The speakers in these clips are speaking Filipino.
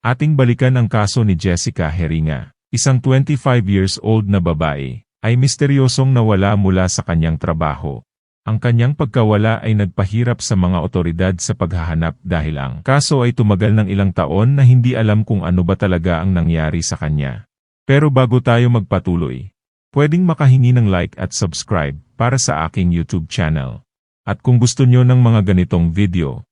Ating balikan ang kaso ni Jessica Heringa, isang 25 years old na babae, ay misteryosong nawala mula sa kanyang trabaho. Ang kanyang pagkawala ay nagpahirap sa mga otoridad sa paghahanap dahil ang kaso ay tumagal ng ilang taon na hindi alam kung ano ba talaga ang nangyari sa kanya. Pero bago tayo magpatuloy, pwedeng makahingi ng like at subscribe para sa aking YouTube channel. At kung gusto nyo ng mga ganitong video,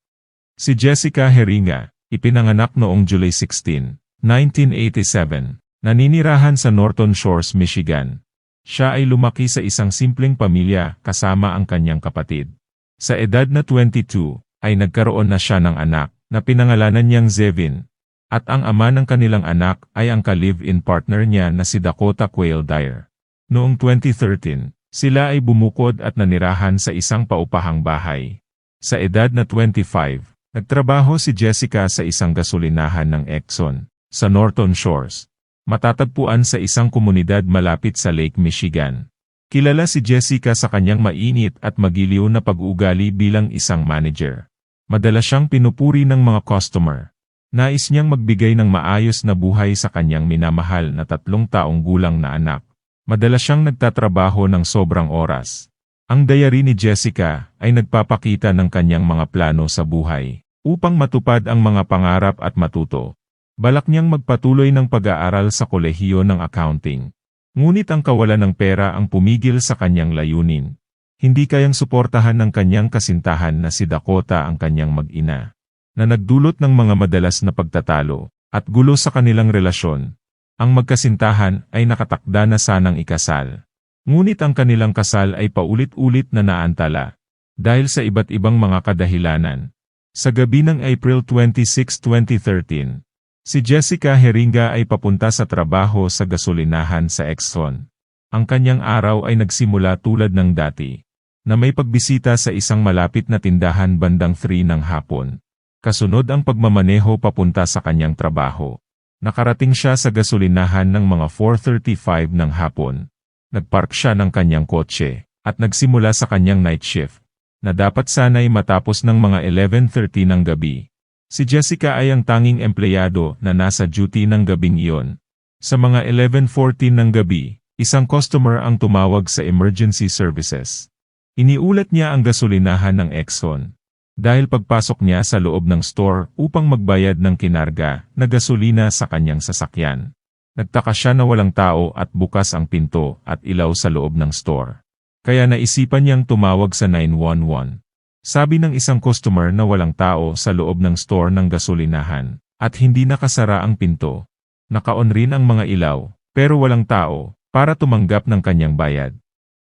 si Jessica Heringa, ipinanganak noong July 16, 1987, naninirahan sa Norton Shores, Michigan. Siya ay lumaki sa isang simpleng pamilya kasama ang kanyang kapatid. Sa edad na 22, ay nagkaroon na siya ng anak na pinangalanan niyang Zevin. At ang ama ng kanilang anak ay ang ka-live-in partner niya na si Dakota Quayle Dyer. Noong 2013, sila ay bumukod at nanirahan sa isang paupahang bahay. Sa edad na 25, nagtrabaho si Jessica sa isang gasolinahan ng Exxon, sa Norton Shores. Matatagpuan sa isang komunidad malapit sa Lake Michigan. Kilala si Jessica sa kanyang mainit at magiliw na pag-uugali bilang isang manager. Madalas siyang pinupuri ng mga customer. Nais niyang magbigay ng maayos na buhay sa kanyang minamahal na tatlong taong gulang na anak. Madalas siyang nagtatrabaho ng sobrang oras. Ang diary ni Jessica ay nagpapakita ng kanyang mga plano sa buhay upang matupad ang mga pangarap at matuto. Balak niyang magpatuloy ng pag-aaral sa kolehiyo ng accounting. Ngunit ang kawalan ng pera ang pumigil sa kanyang layunin. Hindi kayang suportahan ng kanyang kasintahan na si Dakota ang kanyang mag-ina, na nagdulot ng mga madalas na pagtatalo at gulo sa kanilang relasyon ang magkasintahan ay nakatakda na sanang ikasal. Ngunit ang kanilang kasal ay paulit-ulit na naantala dahil sa iba't ibang mga kadahilanan. Sa gabi ng April 26, 2013, si Jessica Heringa ay papunta sa trabaho sa gasolinahan sa Exxon. Ang kanyang araw ay nagsimula tulad ng dati, na may pagbisita sa isang malapit na tindahan bandang 3 ng hapon. Kasunod ang pagmamaneho papunta sa kanyang trabaho. Nakarating siya sa gasolinahan ng mga 4.35 ng hapon. Nagpark siya ng kanyang kotse, at nagsimula sa kanyang night shift, na dapat sana'y matapos ng mga 11.30 ng gabi. Si Jessica ay ang tanging empleyado na nasa duty ng gabing iyon. Sa mga 11.14 ng gabi, isang customer ang tumawag sa emergency services. Iniulat niya ang gasolinahan ng Exxon dahil pagpasok niya sa loob ng store upang magbayad ng kinarga na gasolina sa kanyang sasakyan. Nagtaka siya na walang tao at bukas ang pinto at ilaw sa loob ng store. Kaya naisipan niyang tumawag sa 911. Sabi ng isang customer na walang tao sa loob ng store ng gasolinahan at hindi nakasara ang pinto. Nakaon rin ang mga ilaw, pero walang tao para tumanggap ng kanyang bayad.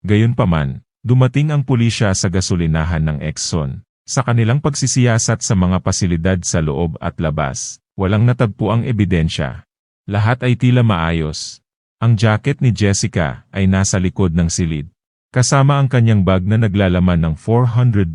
Gayunpaman, dumating ang pulisya sa gasolinahan ng Exxon sa kanilang pagsisiyasat sa mga pasilidad sa loob at labas, walang natagpuang ebidensya. Lahat ay tila maayos. Ang jacket ni Jessica ay nasa likod ng silid. Kasama ang kanyang bag na naglalaman ng $400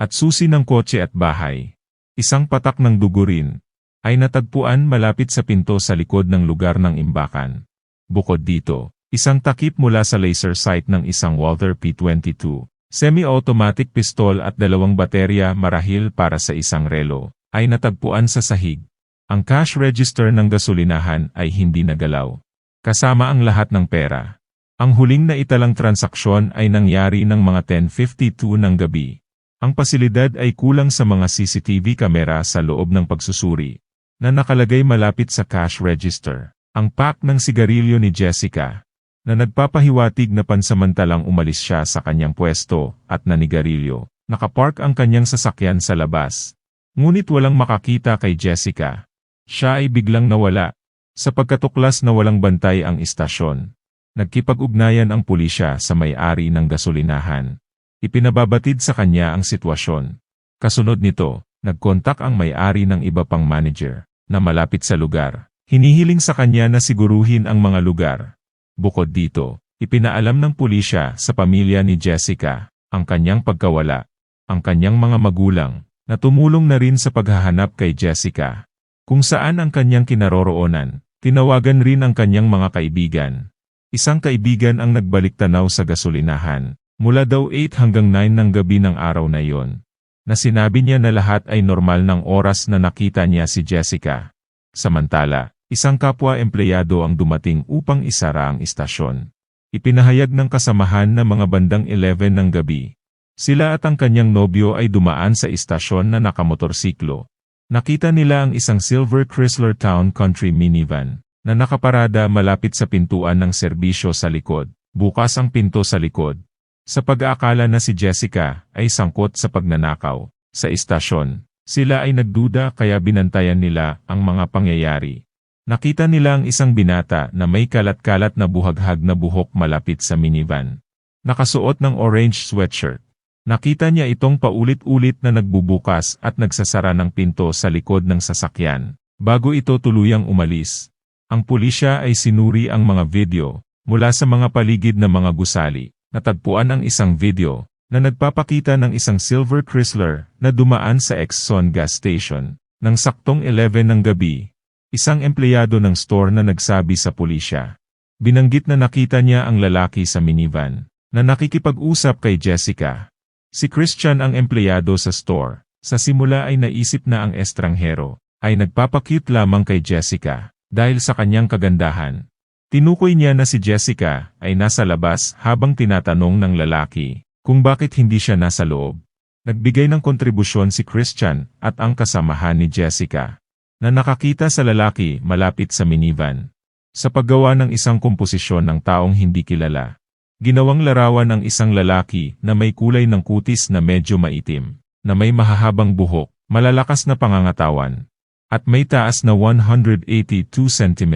at susi ng kotse at bahay. Isang patak ng dugo rin ay natagpuan malapit sa pinto sa likod ng lugar ng imbakan. Bukod dito, isang takip mula sa laser sight ng isang Walther P-22 Semi-automatic pistol at dalawang baterya marahil para sa isang relo, ay natagpuan sa sahig. Ang cash register ng gasolinahan ay hindi nagalaw. Kasama ang lahat ng pera. Ang huling na italang transaksyon ay nangyari ng mga 10.52 ng gabi. Ang pasilidad ay kulang sa mga CCTV kamera sa loob ng pagsusuri, na nakalagay malapit sa cash register. Ang pack ng sigarilyo ni Jessica, na nagpapahiwatig na pansamantalang umalis siya sa kanyang pwesto at nanigarilyo. Nakapark ang kanyang sasakyan sa labas. Ngunit walang makakita kay Jessica. Siya ay biglang nawala. Sa pagkatuklas na walang bantay ang istasyon. Nagkipag-ugnayan ang pulisya sa may-ari ng gasolinahan. Ipinababatid sa kanya ang sitwasyon. Kasunod nito, nagkontak ang may-ari ng iba pang manager na malapit sa lugar. Hinihiling sa kanya na siguruhin ang mga lugar Bukod dito, ipinaalam ng pulisya sa pamilya ni Jessica ang kanyang pagkawala, ang kanyang mga magulang, na tumulong na rin sa paghahanap kay Jessica. Kung saan ang kanyang kinaroroonan, tinawagan rin ang kanyang mga kaibigan. Isang kaibigan ang nagbalik tanaw sa gasolinahan, mula daw 8 hanggang 9 ng gabi ng araw na iyon, na sinabi niya na lahat ay normal ng oras na nakita niya si Jessica. Samantala, isang kapwa empleyado ang dumating upang isara ang istasyon. Ipinahayag ng kasamahan na mga bandang 11 ng gabi. Sila at ang kanyang nobyo ay dumaan sa istasyon na nakamotorsiklo. Nakita nila ang isang silver Chrysler Town Country minivan na nakaparada malapit sa pintuan ng serbisyo sa likod. Bukas ang pinto sa likod. Sa pag-aakala na si Jessica ay sangkot sa pagnanakaw sa istasyon, sila ay nagduda kaya binantayan nila ang mga pangyayari. Nakita nila ang isang binata na may kalat-kalat na buhaghag na buhok malapit sa minivan. Nakasuot ng orange sweatshirt. Nakita niya itong paulit-ulit na nagbubukas at nagsasara ng pinto sa likod ng sasakyan. Bago ito tuluyang umalis, ang pulisya ay sinuri ang mga video mula sa mga paligid na mga gusali. Natagpuan ang isang video na nagpapakita ng isang silver Chrysler na dumaan sa Exxon gas station. Nang saktong 11 ng gabi, isang empleyado ng store na nagsabi sa pulisya. Binanggit na nakita niya ang lalaki sa minivan, na nakikipag-usap kay Jessica. Si Christian ang empleyado sa store. Sa simula ay naisip na ang estranghero, ay nagpapakute lamang kay Jessica, dahil sa kanyang kagandahan. Tinukoy niya na si Jessica ay nasa labas habang tinatanong ng lalaki kung bakit hindi siya nasa loob. Nagbigay ng kontribusyon si Christian at ang kasamahan ni Jessica na nakakita sa lalaki malapit sa minivan. Sa paggawa ng isang komposisyon ng taong hindi kilala, ginawang larawan ng isang lalaki na may kulay ng kutis na medyo maitim, na may mahahabang buhok, malalakas na pangangatawan, at may taas na 182 cm.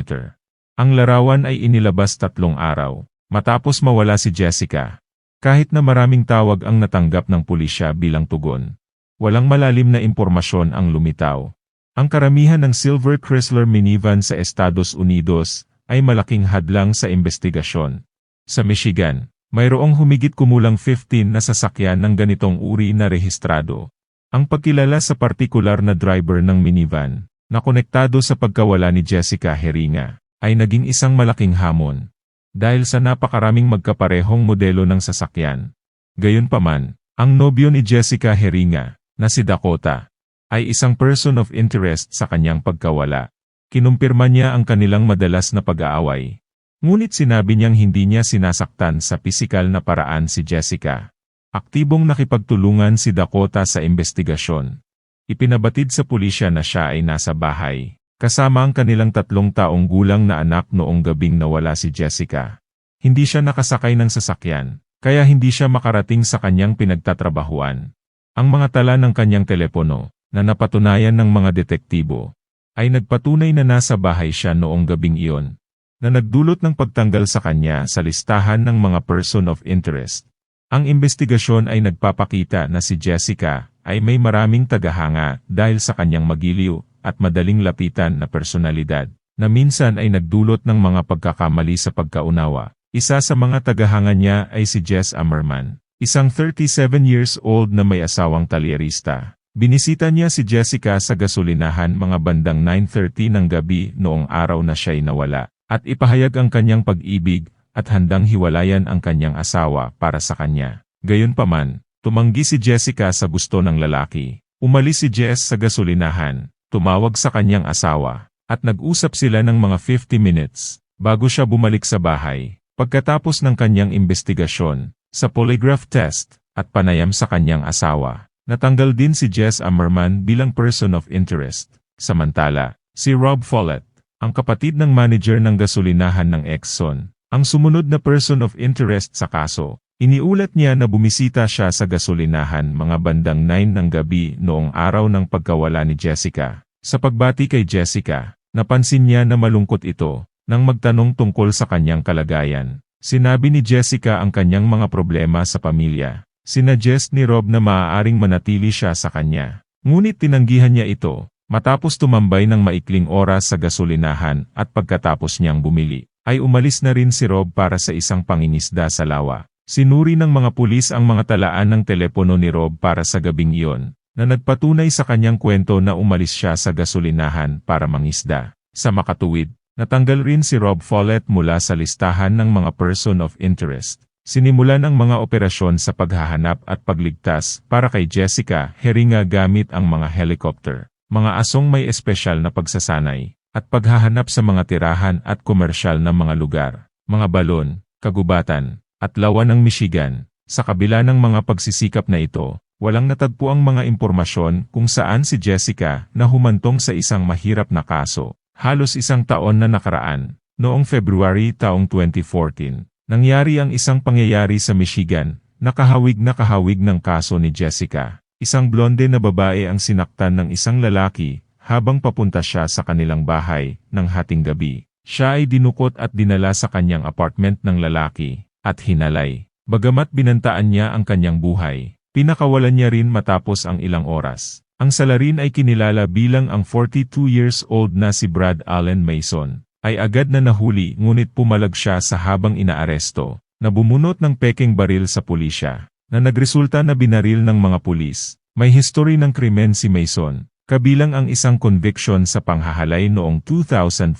Ang larawan ay inilabas tatlong araw, matapos mawala si Jessica, kahit na maraming tawag ang natanggap ng pulisya bilang tugon, walang malalim na impormasyon ang lumitaw. Ang karamihan ng Silver Chrysler minivan sa Estados Unidos ay malaking hadlang sa investigasyon. Sa Michigan, mayroong humigit kumulang 15 na sasakyan ng ganitong uri na rehistrado. Ang pagkilala sa partikular na driver ng minivan, na konektado sa pagkawala ni Jessica Heringa, ay naging isang malaking hamon dahil sa napakaraming magkaparehong modelo ng sasakyan. Gayunpaman, ang nobyo ni Jessica Heringa, na si Dakota, ay isang person of interest sa kanyang pagkawala. Kinumpirma niya ang kanilang madalas na pag-aaway. Ngunit sinabi niyang hindi niya sinasaktan sa pisikal na paraan si Jessica. Aktibong nakipagtulungan si Dakota sa investigasyon. Ipinabatid sa pulisya na siya ay nasa bahay, Kasama ang kanilang tatlong taong gulang na anak noong gabing nawala si Jessica. Hindi siya nakasakay ng sasakyan, kaya hindi siya makarating sa kanyang pinagtatrabahuan. Ang mga tala ng kanyang telepono, na napatunayan ng mga detektibo, ay nagpatunay na nasa bahay siya noong gabing iyon, na nagdulot ng pagtanggal sa kanya sa listahan ng mga person of interest. Ang investigasyon ay nagpapakita na si Jessica ay may maraming tagahanga dahil sa kanyang magiliw at madaling lapitan na personalidad, na minsan ay nagdulot ng mga pagkakamali sa pagkaunawa. Isa sa mga tagahanga niya ay si Jess Ammerman, isang 37 years old na may asawang talyerista. Binisita niya si Jessica sa gasolinahan mga bandang 9.30 ng gabi noong araw na siya'y nawala, at ipahayag ang kanyang pag-ibig at handang hiwalayan ang kanyang asawa para sa kanya. Gayunpaman, tumanggi si Jessica sa gusto ng lalaki. Umalis si Jess sa gasolinahan, tumawag sa kanyang asawa, at nag-usap sila ng mga 50 minutes, bago siya bumalik sa bahay, pagkatapos ng kanyang investigasyon, sa polygraph test, at panayam sa kanyang asawa. Natanggal din si Jess Ammerman bilang person of interest. Samantala, si Rob Follett, ang kapatid ng manager ng gasolinahan ng Exxon, ang sumunod na person of interest sa kaso, iniulat niya na bumisita siya sa gasolinahan mga bandang 9 ng gabi noong araw ng pagkawala ni Jessica. Sa pagbati kay Jessica, napansin niya na malungkot ito, nang magtanong tungkol sa kanyang kalagayan. Sinabi ni Jessica ang kanyang mga problema sa pamilya. Sinadjust ni Rob na maaaring manatili siya sa kanya. Ngunit tinanggihan niya ito, matapos tumambay ng maikling oras sa gasolinahan at pagkatapos niyang bumili, ay umalis na rin si Rob para sa isang pangingisda sa lawa. Sinuri ng mga pulis ang mga talaan ng telepono ni Rob para sa gabing iyon, na nagpatunay sa kanyang kwento na umalis siya sa gasolinahan para mangisda. Sa makatuwid, natanggal rin si Rob Follett mula sa listahan ng mga person of interest. Sinimulan ang mga operasyon sa paghahanap at pagligtas para kay Jessica Heringa gamit ang mga helicopter, mga asong may espesyal na pagsasanay. at paghahanap sa mga tirahan at komersyal na mga lugar, mga balon, kagubatan, at lawa ng Michigan. Sa kabila ng mga pagsisikap na ito, walang natagpo ang mga impormasyon kung saan si Jessica na humantong sa isang mahirap na kaso. Halos isang taon na nakaraan, noong February taong 2014, nangyari ang isang pangyayari sa Michigan, nakahawig na kahawig ng kaso ni Jessica. Isang blonde na babae ang sinaktan ng isang lalaki habang papunta siya sa kanilang bahay ng hating gabi. Siya ay dinukot at dinala sa kanyang apartment ng lalaki at hinalay. Bagamat binantaan niya ang kanyang buhay, pinakawalan niya rin matapos ang ilang oras. Ang salarin ay kinilala bilang ang 42 years old na si Brad Allen Mason. Ay agad na nahuli ngunit pumalag siya sa habang inaaresto, na bumunot ng peking baril sa pulisya na nagresulta na binaril ng mga pulis. May history ng krimen si Mason, kabilang ang isang conviction sa panghahalay noong 2004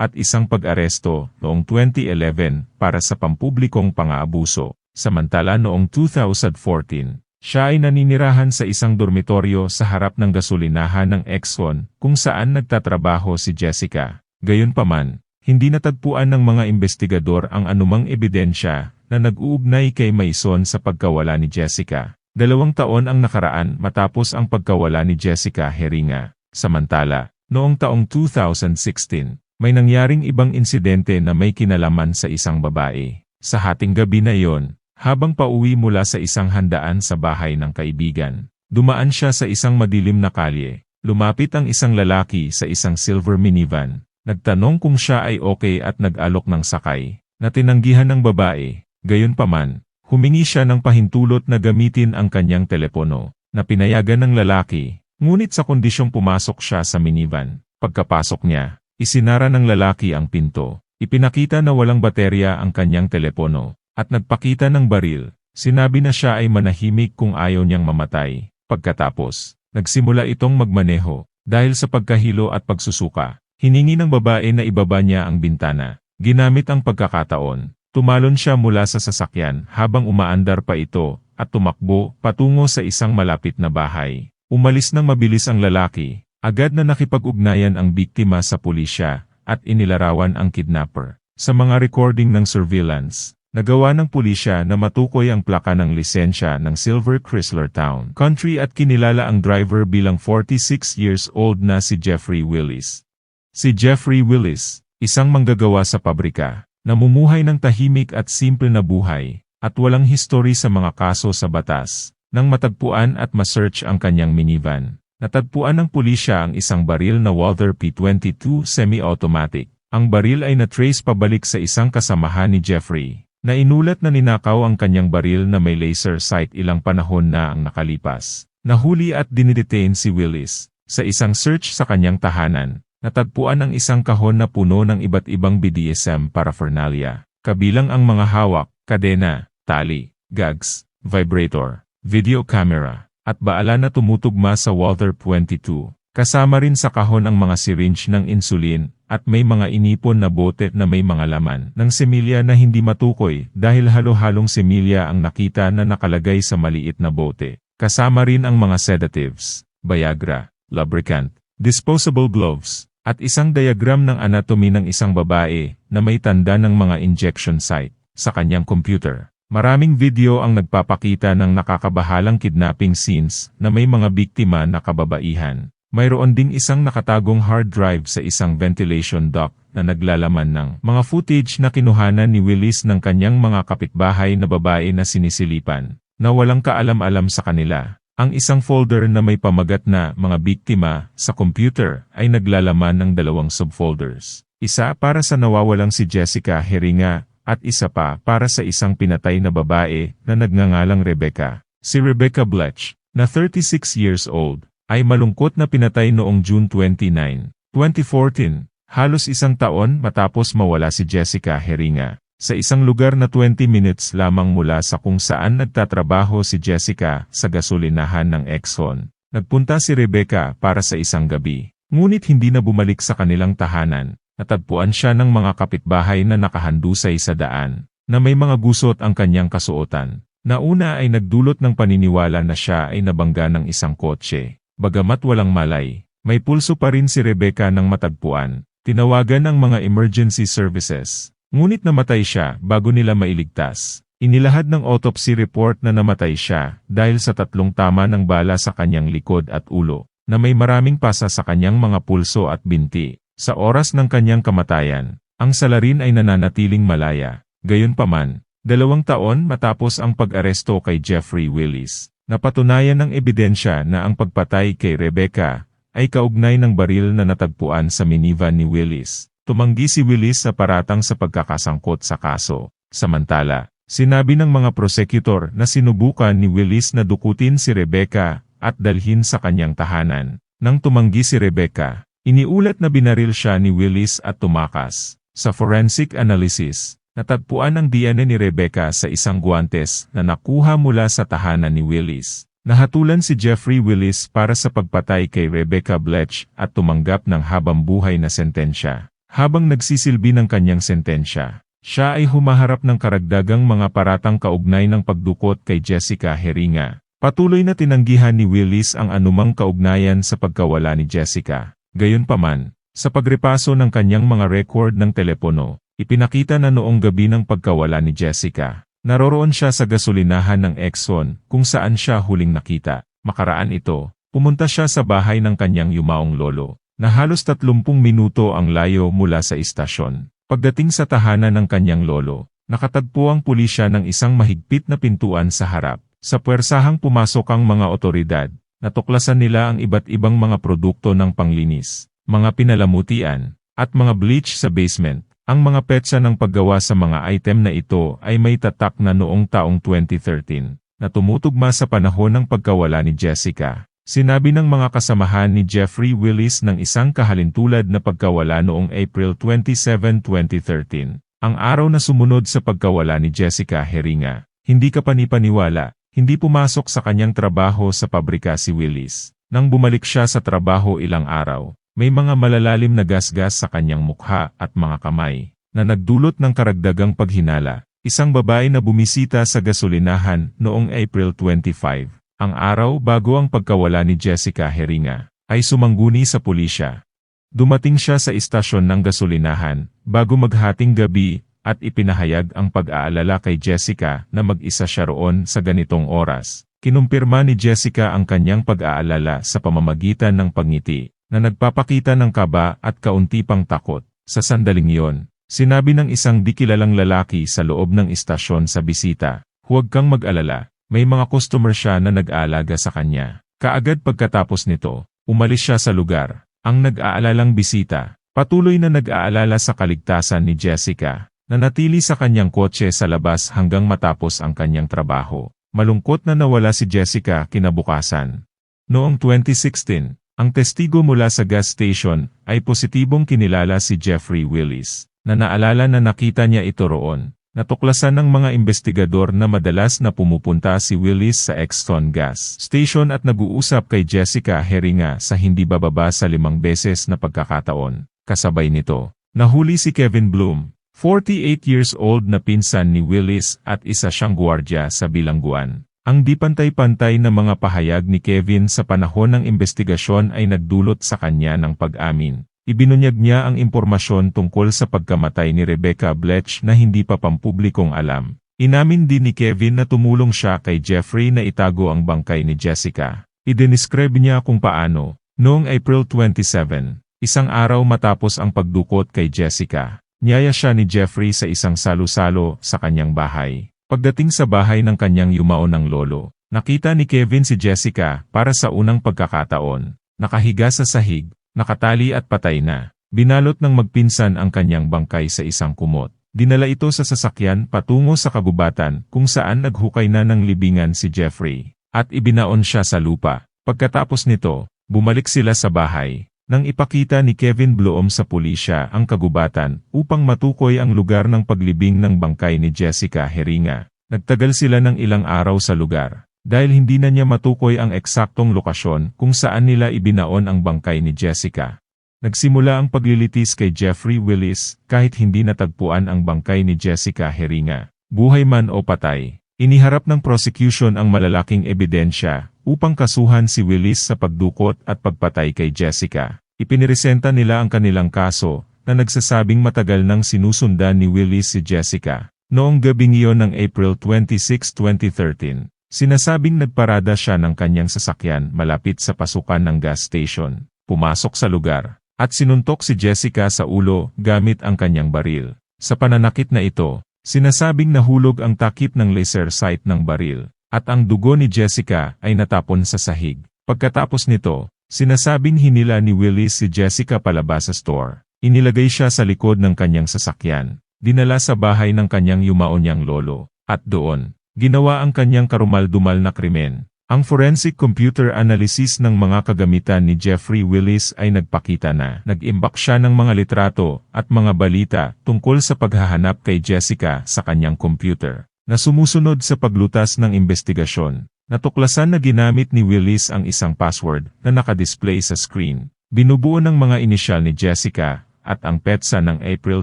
at isang pag-aresto noong 2011 para sa pampublikong pang-aabuso. Samantala noong 2014, siya ay naninirahan sa isang dormitoryo sa harap ng gasolinahan ng Exxon kung saan nagtatrabaho si Jessica. Gayunpaman, hindi natagpuan ng mga investigador ang anumang ebidensya na nag-uugnay kay Mason sa pagkawala ni Jessica. Dalawang taon ang nakaraan matapos ang pagkawala ni Jessica Heringa. Samantala, noong taong 2016, may nangyaring ibang insidente na may kinalaman sa isang babae. Sa hating gabi na iyon, habang pauwi mula sa isang handaan sa bahay ng kaibigan, dumaan siya sa isang madilim na kalye. Lumapit ang isang lalaki sa isang silver minivan. Nagtanong kung siya ay okay at nag-alok ng sakay, na tinanggihan ng babae. Gayunpaman, humingi siya ng pahintulot na gamitin ang kanyang telepono, na pinayagan ng lalaki, ngunit sa kondisyong pumasok siya sa minivan. Pagkapasok niya, isinara ng lalaki ang pinto, ipinakita na walang baterya ang kanyang telepono, at nagpakita ng baril. Sinabi na siya ay manahimik kung ayaw niyang mamatay. Pagkatapos, nagsimula itong magmaneho, dahil sa pagkahilo at pagsusuka. Hiningi ng babae na ibaba niya ang bintana. Ginamit ang pagkakataon, Tumalon siya mula sa sasakyan habang umaandar pa ito at tumakbo patungo sa isang malapit na bahay. Umalis ng mabilis ang lalaki, agad na nakipag-ugnayan ang biktima sa pulisya at inilarawan ang kidnapper. Sa mga recording ng surveillance, nagawa ng pulisya na matukoy ang plaka ng lisensya ng Silver Chrysler Town Country at kinilala ang driver bilang 46 years old na si Jeffrey Willis. Si Jeffrey Willis, isang manggagawa sa pabrika, Namumuhay ng tahimik at simple na buhay, at walang history sa mga kaso sa batas. Nang matagpuan at ma-search ang kanyang minivan, natagpuan ng pulisya ang isang baril na Walther P-22 semi-automatic. Ang baril ay na-trace pabalik sa isang kasamahan ni Jeffrey, na inulat na ninakaw ang kanyang baril na may laser sight ilang panahon na ang nakalipas. Nahuli at dinidetain si Willis sa isang search sa kanyang tahanan, Natagpuan ang isang kahon na puno ng iba't ibang BDSM paraphernalia, kabilang ang mga hawak, kadena, tali, gags, vibrator, video camera, at baala na tumutugma sa Walther 22. Kasama rin sa kahon ang mga syringe ng insulin at may mga inipon na bote na may mga laman ng semilya na hindi matukoy dahil halo-halong semilya ang nakita na nakalagay sa maliit na bote. Kasama rin ang mga sedatives, Viagra, lubricant, disposable gloves, at isang diagram ng anatomy ng isang babae na may tanda ng mga injection site sa kanyang computer. Maraming video ang nagpapakita ng nakakabahalang kidnapping scenes na may mga biktima na kababaihan. Mayroon ding isang nakatagong hard drive sa isang ventilation duct na naglalaman ng mga footage na kinuhanan ni Willis ng kanyang mga kapitbahay na babae na sinisilipan, na walang kaalam-alam sa kanila. Ang isang folder na may pamagat na mga biktima sa computer ay naglalaman ng dalawang subfolders. Isa para sa nawawalang si Jessica Heringa at isa pa para sa isang pinatay na babae na nagngangalang Rebecca. Si Rebecca Bletch, na 36 years old, ay malungkot na pinatay noong June 29, 2014, halos isang taon matapos mawala si Jessica Heringa sa isang lugar na 20 minutes lamang mula sa kung saan nagtatrabaho si Jessica sa gasolinahan ng Exxon. Nagpunta si Rebecca para sa isang gabi, ngunit hindi na bumalik sa kanilang tahanan. Natagpuan siya ng mga kapitbahay na nakahandusay sa daan, na may mga gusot ang kanyang kasuotan. Nauna ay nagdulot ng paniniwala na siya ay nabangga ng isang kotse. Bagamat walang malay, May pulso pa rin si Rebecca nang matagpuan. Tinawagan ang mga emergency services. Ngunit namatay siya bago nila mailigtas. Inilahad ng autopsy report na namatay siya dahil sa tatlong tama ng bala sa kanyang likod at ulo, na may maraming pasa sa kanyang mga pulso at binti. Sa oras ng kanyang kamatayan, ang salarin ay nananatiling malaya. Gayunpaman, dalawang taon matapos ang pag-aresto kay Jeffrey Willis, napatunayan ng ebidensya na ang pagpatay kay Rebecca ay kaugnay ng baril na natagpuan sa minivan ni Willis. Tumanggi si Willis sa paratang sa pagkakasangkot sa kaso. Samantala, sinabi ng mga prosecutor na sinubukan ni Willis na dukutin si Rebecca at dalhin sa kanyang tahanan. Nang tumanggi si Rebecca, iniulat na binaril siya ni Willis at tumakas. Sa forensic analysis, natagpuan ang DNA ni Rebecca sa isang guantes na nakuha mula sa tahanan ni Willis. Nahatulan si Jeffrey Willis para sa pagpatay kay Rebecca Bletch at tumanggap ng habang buhay na sentensya. Habang nagsisilbi ng kanyang sentensya, siya ay humaharap ng karagdagang mga paratang kaugnay ng pagdukot kay Jessica Heringa. Patuloy na tinanggihan ni Willis ang anumang kaugnayan sa pagkawala ni Jessica. Gayunpaman, sa pagrepaso ng kanyang mga record ng telepono, ipinakita na noong gabi ng pagkawala ni Jessica, naroroon siya sa gasolinahan ng Exxon kung saan siya huling nakita. Makaraan ito, pumunta siya sa bahay ng kanyang yumaong lolo, na halos 30 minuto ang layo mula sa istasyon. Pagdating sa tahanan ng kanyang lolo, nakatagpo ang pulisya ng isang mahigpit na pintuan sa harap. Sa puwersahang pumasok ang mga otoridad, natuklasan nila ang iba't ibang mga produkto ng panglinis mga pinalamutian, at mga bleach sa basement. Ang mga petsa ng paggawa sa mga item na ito ay may tatak na noong taong 2013, na tumutugma sa panahon ng pagkawala ni Jessica. Sinabi ng mga kasamahan ni Jeffrey Willis ng isang kahalintulad na pagkawala noong April 27, 2013, ang araw na sumunod sa pagkawala ni Jessica Heringa. Hindi ka panipaniwala, hindi pumasok sa kanyang trabaho sa pabrika si Willis. Nang bumalik siya sa trabaho ilang araw, may mga malalalim na gasgas sa kanyang mukha at mga kamay, na nagdulot ng karagdagang paghinala. Isang babae na bumisita sa gasolinahan noong April 25, ang araw bago ang pagkawala ni Jessica Heringa, ay sumangguni sa pulisya. Dumating siya sa istasyon ng gasolinahan bago maghating gabi at ipinahayag ang pag-aalala kay Jessica na mag-isa siya roon sa ganitong oras. Kinumpirma ni Jessica ang kanyang pag-aalala sa pamamagitan ng pangiti na nagpapakita ng kaba at kaunti pang takot. Sa sandaling iyon, sinabi ng isang di kilalang lalaki sa loob ng istasyon sa bisita, huwag kang mag-alala, may mga customer siya na nag-aalaga sa kanya. Kaagad pagkatapos nito, umalis siya sa lugar. Ang nag-aalalang bisita, patuloy na nag-aalala sa kaligtasan ni Jessica, na natili sa kanyang kotse sa labas hanggang matapos ang kanyang trabaho. Malungkot na nawala si Jessica kinabukasan. Noong 2016, ang testigo mula sa gas station ay positibong kinilala si Jeffrey Willis, na naalala na nakita niya ito roon. Natuklasan ng mga investigador na madalas na pumupunta si Willis sa Exxon Gas Station at nag-uusap kay Jessica Heringa sa hindi bababa sa limang beses na pagkakataon. Kasabay nito, nahuli si Kevin Bloom, 48 years old na pinsan ni Willis at isa siyang gwardya sa bilangguan. Ang di pantay-pantay na mga pahayag ni Kevin sa panahon ng investigasyon ay nagdulot sa kanya ng pag-amin. Ibinunyag niya ang impormasyon tungkol sa pagkamatay ni Rebecca Bletch na hindi pa pampublikong alam. Inamin din ni Kevin na tumulong siya kay Jeffrey na itago ang bangkay ni Jessica. Idescribe niya kung paano, noong April 27, isang araw matapos ang pagdukot kay Jessica, niyaya siya ni Jeffrey sa isang salo-salo sa kanyang bahay. Pagdating sa bahay ng kanyang yumao ng lolo, nakita ni Kevin si Jessica para sa unang pagkakataon. Nakahiga sa sahig, nakatali at patay na. Binalot ng magpinsan ang kanyang bangkay sa isang kumot. Dinala ito sa sasakyan patungo sa kagubatan kung saan naghukay na ng libingan si Jeffrey. At ibinaon siya sa lupa. Pagkatapos nito, bumalik sila sa bahay nang ipakita ni Kevin Bloom sa pulisya ang kagubatan upang matukoy ang lugar ng paglibing ng bangkay ni Jessica Heringa. Nagtagal sila ng ilang araw sa lugar, dahil hindi na niya matukoy ang eksaktong lokasyon kung saan nila ibinaon ang bangkay ni Jessica. Nagsimula ang paglilitis kay Jeffrey Willis kahit hindi natagpuan ang bangkay ni Jessica Heringa. Buhay man o patay, iniharap ng prosecution ang malalaking ebidensya upang kasuhan si Willis sa pagdukot at pagpatay kay Jessica. Ipiniresenta nila ang kanilang kaso na nagsasabing matagal nang sinusundan ni Willis si Jessica. Noong gabing iyon ng April 26, 2013, sinasabing nagparada siya ng kanyang sasakyan malapit sa pasukan ng gas station. Pumasok sa lugar, at sinuntok si Jessica sa ulo gamit ang kanyang baril. Sa pananakit na ito, sinasabing nahulog ang takip ng laser sight ng baril, at ang dugo ni Jessica ay natapon sa sahig. Pagkatapos nito, sinasabing hinila ni Willis si Jessica palabas sa store. Inilagay siya sa likod ng kanyang sasakyan, dinala sa bahay ng kanyang yumaon lolo, at doon, ginawa ang kanyang karumal-dumal na krimen. Ang forensic computer analysis ng mga kagamitan ni Jeffrey Willis ay nagpakita na nag-imbak siya ng mga litrato at mga balita tungkol sa paghahanap kay Jessica sa kanyang computer, na sumusunod sa paglutas ng investigasyon. Natuklasan na ginamit ni Willis ang isang password na nakadisplay sa screen. Binubuo ng mga inisyal ni Jessica at ang petsa ng April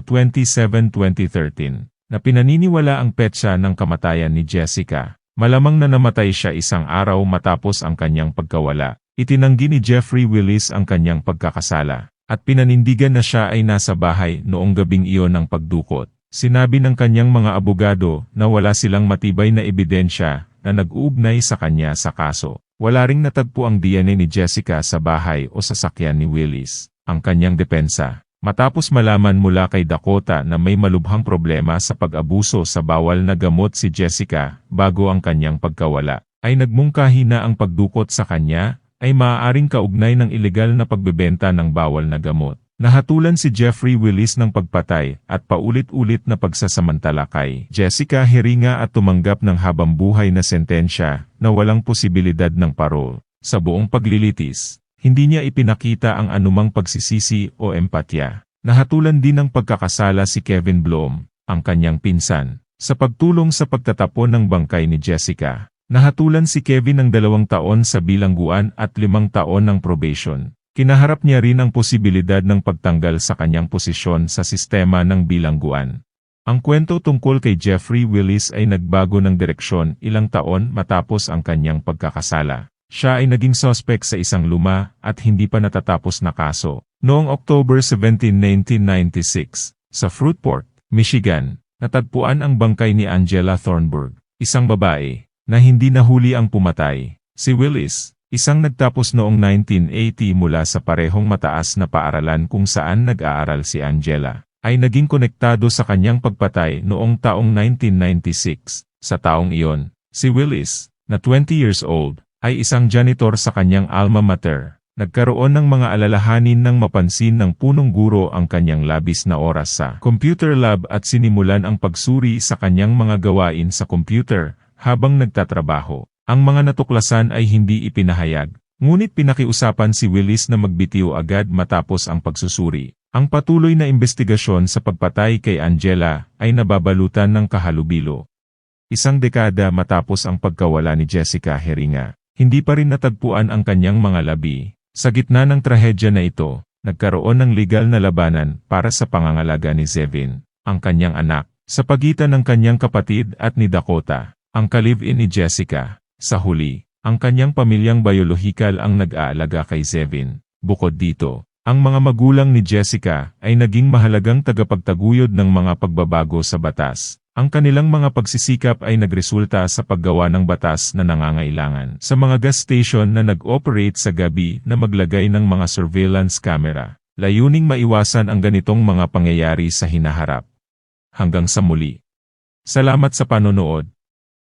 27, 2013, na pinaniniwala ang petsa ng kamatayan ni Jessica. Malamang na namatay siya isang araw matapos ang kanyang pagkawala. Itinanggi ni Jeffrey Willis ang kanyang pagkakasala, at pinanindigan na siya ay nasa bahay noong gabing iyon ng pagdukot. Sinabi ng kanyang mga abogado na wala silang matibay na ebidensya na nag-uugnay sa kanya sa kaso. Wala ring natagpo ang DNA ni Jessica sa bahay o sa sakyan ni Willis. Ang kanyang depensa, Matapos malaman mula kay Dakota na may malubhang problema sa pag-abuso sa bawal na gamot si Jessica bago ang kanyang pagkawala, ay nagmungkahi na ang pagdukot sa kanya ay maaaring kaugnay ng ilegal na pagbebenta ng bawal na gamot. Nahatulan si Jeffrey Willis ng pagpatay at paulit-ulit na pagsasamantala kay Jessica Heringa at tumanggap ng habang buhay na sentensya na walang posibilidad ng parol. Sa buong paglilitis, hindi niya ipinakita ang anumang pagsisisi o empatya. Nahatulan din ng pagkakasala si Kevin Blom, ang kanyang pinsan, sa pagtulong sa pagtatapon ng bangkay ni Jessica. Nahatulan si Kevin ng dalawang taon sa bilangguan at limang taon ng probation. Kinaharap niya rin ang posibilidad ng pagtanggal sa kanyang posisyon sa sistema ng bilangguan. Ang kwento tungkol kay Jeffrey Willis ay nagbago ng direksyon ilang taon matapos ang kanyang pagkakasala. Siya ay naging suspect sa isang luma at hindi pa natatapos na kaso. Noong October 17, 1996, sa Fruitport, Michigan, natagpuan ang bangkay ni Angela Thornburg, isang babae, na hindi nahuli ang pumatay. Si Willis, isang nagtapos noong 1980 mula sa parehong mataas na paaralan kung saan nag-aaral si Angela, ay naging konektado sa kanyang pagpatay noong taong 1996. Sa taong iyon, si Willis, na 20 years old, ay isang janitor sa kanyang alma mater. Nagkaroon ng mga alalahanin ng mapansin ng punong guro ang kanyang labis na oras sa computer lab at sinimulan ang pagsuri sa kanyang mga gawain sa computer habang nagtatrabaho. Ang mga natuklasan ay hindi ipinahayag, ngunit pinakiusapan si Willis na magbitiw agad matapos ang pagsusuri. Ang patuloy na investigasyon sa pagpatay kay Angela ay nababalutan ng kahalubilo. Isang dekada matapos ang pagkawala ni Jessica Heringa, hindi pa rin natagpuan ang kanyang mga labi. Sa gitna ng trahedya na ito, nagkaroon ng legal na labanan para sa pangangalaga ni Zevin, ang kanyang anak, sa pagitan ng kanyang kapatid at ni Dakota, ang kalib-in ni Jessica. Sa huli, ang kanyang pamilyang biyolohikal ang nag-aalaga kay Zevin. Bukod dito, ang mga magulang ni Jessica ay naging mahalagang tagapagtaguyod ng mga pagbabago sa batas. Ang kanilang mga pagsisikap ay nagresulta sa paggawa ng batas na nangangailangan sa mga gas station na nag-operate sa gabi na maglagay ng mga surveillance camera. Layuning maiwasan ang ganitong mga pangyayari sa hinaharap. Hanggang sa muli. Salamat sa panonood.